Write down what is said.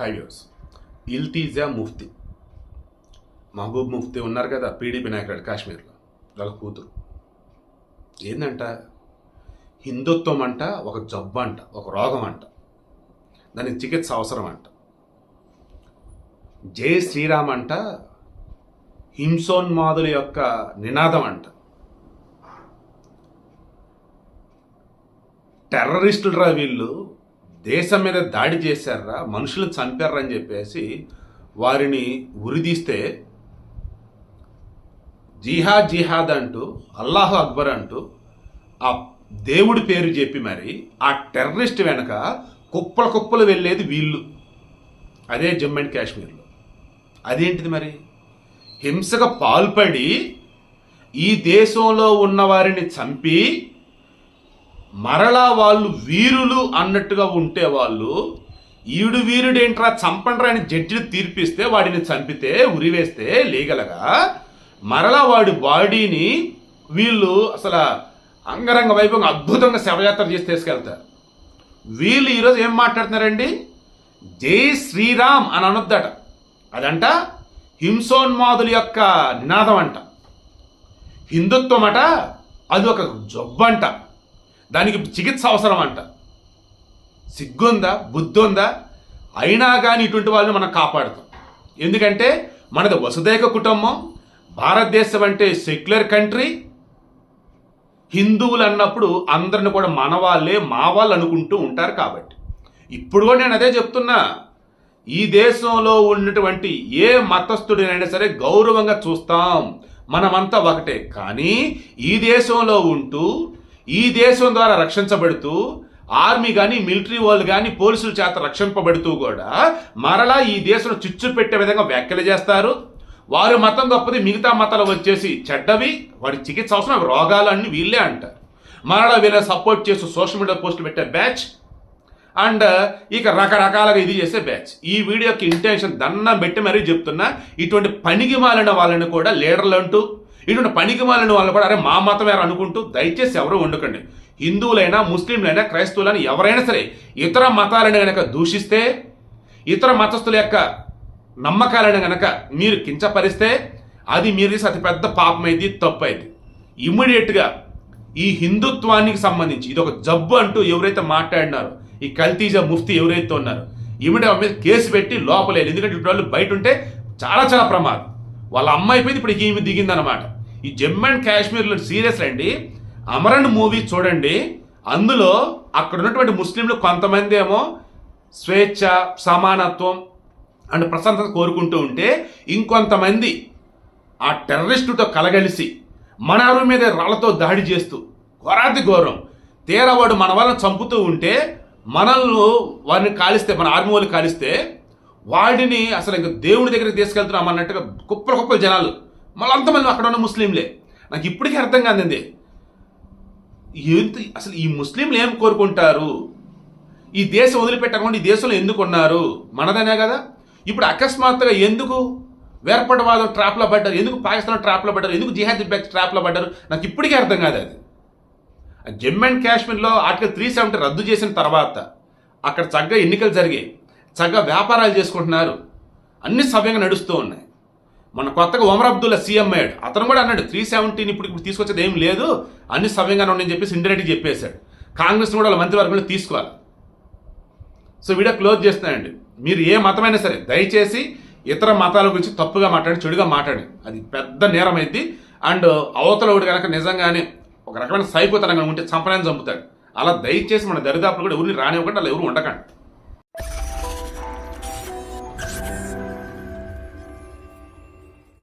Five years Iltija Mufti. Mahabub Mufti ఉన్నారు కదా PDP నాయకుడు కాశ్మీర్లో. వాళ్ళ కూతురు. ఏందంట? హిందుత్వం అంట ఒక జబ్బు అంట ఒక రోగం అంట. దానికి చికిత్స అవసరం అంట. జై శ్రీరామ్ అంట హింసోన్మాదుల యొక్క నినాదం అంట. టెర్రరిస్టులరా వీళ్ళు. దేశం మీద దాడి చేశారా? మనుషులను చంపారని చెప్పేసి వారిని ఉరిదీస్తే జిహాద్ జిహాద్ అంటూ అల్లాహ్ అక్బర్ అంటూ ఆ దేవుడి పేరు చెప్పి మరి ఆ టెర్రరిస్ట్ వెనక కుప్పల కుప్పలు వెళ్ళేది వీళ్ళు. అదే జమ్మూ అండ్ కాశ్మీర్లో. అదేంటిది మరి? హింసకు పాల్పడి ఈ దేశంలో ఉన్న వారిని చంపి మరలా వాళ్ళు వీరులు అన్నట్టుగా ఉంటే వాళ్ళు ఈడు వీరుడేంట్రా చంపండ్రా అని జడ్జిని తీర్పిస్తే వాడిని చంపితే ఉరివేస్తే లీగలగా మరలా వాడి బాడీని వీళ్ళు అసలు అంగరంగ వైభవంగా అద్భుతంగా శవయాత్ర చేసి తీసుకెళ్తారు. వీళ్ళు ఈరోజు ఏం మాట్లాడుతున్నారండి? జై శ్రీరామ్ అని అనొద్దట. అదంట హింసోన్మాదుల యొక్క నినాదం అంట. హిందుత్వం అట అది ఒక జబ్బంట. దానికి చికిత్స అవసరం అంట సిగ్గుందా? బుద్ధి ఉందా అయినా కానీ ఇటువంటి వాళ్ళని మనం కాపాడుతాం. ఎందుకంటే మనది వసుదైక కుటుంబం భారతదేశం అంటే సెక్యులర్ కంట్రీ. హిందువులు అన్నప్పుడు అందరిని కూడా మన వాళ్ళే మా వాళ్ళు అనుకుంటూ ఉంటారు కాబట్టి. ఇప్పుడు కూడా నేను అదే చెప్తున్నా. ఈ దేశంలో ఉన్నటువంటి ఏ మతస్థుడినైనా సరే గౌరవంగా చూస్తాం. మనమంతా ఒకటే. కానీ ఈ దేశంలో ఉంటూ ఈ దేశం ద్వారా రక్షించబడుతూ ఆర్మీ కానీ మిలిటరీ వాళ్ళు కానీ పోలీసుల చేత రక్షింపబడుతూ కూడా మరలా ఈ దేశంలో చిచ్చు పెట్టే విధంగా వ్యాఖ్యలు చేస్తారు. వారు మతం గొప్పది మిగతా మతాలు వచ్చేసి చెడ్డవి వాడి చికిత్స అవసరం రోగాలన్నీ రోగాలు అన్ని వీళ్ళే అంటారు మరలా వీళ్ళని సపోర్ట్ చేస్తూ సోషల్ మీడియా పోస్టులు పెట్టే బ్యాచ్ అండ్ ఇక రకరకాలుగా ఇది చేసే బ్యాచ్. ఈ వీడియోకి ఇంటెన్షన్ దన్నం పెట్టి మరీ చెప్తున్నా ఇటువంటి పనికి మాలిన వాళ్ళని కూడా లీడర్లు అంటూ ఇటువంటి పనికి మాలిన వాళ్ళు కూడా అరే మా మతం వేరే అనుకుంటూ దయచేసి ఎవరు వండుకండి హిందువులైనా ముస్లింలైనా క్రైస్తవులైనా ఎవరైనా సరే ఇతర మతాలను గనక దూషిస్తే ఇతర మతస్థుల యొక్క నమ్మకాలను గనక మీరు కించపరిస్తే అది మీరు అతి పెద్ద పాపమైంది తప్పు అయింది ఇమ్మీడియట్గా ఈ హిందుత్వానికి సంబంధించి ఇది ఒక జబ్బు అంటూ ఎవరైతే మాట్లాడినారో ఈ కల్తీజా ముఫ్తీ ఎవరైతే ఉన్నారో ఇమ్మీడియట్ మీద కేసు పెట్టి లోపలేదు ఎందుకంటే వాళ్ళు బయట ఉంటే చాలా చాలా ప్రమాదం. వాళ్ళ అమ్మాయి అయిపోయింది ఇప్పుడు ఈమె దిగిందనమాట ఈ జమ్మూ అండ్ కాశ్మీర్లో సీరియస్ అండి. అమరన్ మూవీ చూడండి. అందులో అక్కడ ఉన్నటువంటి ముస్లింలు కొంతమంది ఏమో స్వేచ్ఛ సమానత్వం అండ్ ప్రశాంతత కోరుకుంటూ ఉంటే ఇంకొంతమంది ఆ టెర్రరిస్టుతో కలగలిసి మన అరువు మీద రాళ్ళతో దాడి చేస్తూ ఘోరాతి ఘోరం. తీరవాడు మన వాళ్ళని చంపుతూ ఉంటే మనల్ని వారిని కాలిస్తే మన ఆర్మీ వాళ్ళు కాలిస్తే వాడిని అసలు ఇంకా దేవుని దగ్గరికి తీసుకెళ్తున్నాం అన్నట్టుగా కుప్పలు కుప్పలు జనాలు. మళ్ళీ అంతమంది అక్కడ ఉన్న ముస్లింలే. నాకు ఇప్పటికీ అర్థం కాదండి ఎంత అసలు ఈ ముస్లింలు ఏం కోరుకుంటారు? ఈ దేశం వదిలిపెట్టకుండా ఈ దేశంలో ఎందుకు ఉన్నారు? మనదనే కదా? ఇప్పుడు అకస్మాత్తుగా ఎందుకు వేర్పడవాదం ట్రాప్లో పడ్డారు? ఎందుకు పాకిస్తాన్ ట్రాప్లో పడ్డారు? ఎందుకు జిహాద్ బ్యాక్ ట్రాప్లో పడ్డారు? నాకు ఇప్పటికీ అర్థం కాదు అది. జమ్మూ అండ్ కాశ్మీర్లో ఆర్టికల్ త్రీ సెవెంటీ రద్దు చేసిన తర్వాత అక్కడ చక్కగా ఎన్నికలు జరిగాయి. చక్కగా వ్యాపారాలు చేసుకుంటున్నారు. అన్ని సవ్యంగా నడుస్తూ ఉన్నాయి. మన కొత్తగా ఒమర్ అబ్దుల్లా సీఎం అయ్యాడు. అతను కూడా అన్నాడు త్రీ సెవెంటీని ఇప్పుడు ఇప్పుడు తీసుకొచ్చేది ఏం లేదు. అన్ని సవ్యంగానే ఉన్నాయని చెప్పేసి ఇండైరెక్ట్ చెప్పేశాడు. కాంగ్రెస్ కూడా వాళ్ళ మంత్రివర్గంలో తీసుకోవాలి. సో వీడియో క్లోజ్ చేస్తున్నాయండి మీరు ఏ మతమైనా సరే దయచేసి ఇతర మతాల గురించి తప్పుగా మాట్లాడి చెడుగా మాట్లాడి. అది పెద్ద నేరం అయింది. అండ్ అవతల ఒకటి కనుక నిజంగానే ఒక రకమైన సైకోతనంగా ఉంటే చంపడానికి చంపుతాడు. అలా దయచేసి మన దరిదాపులు కూడా ఎవరిని రానివ్వకండి అలా ఎవరు ఉండకండి.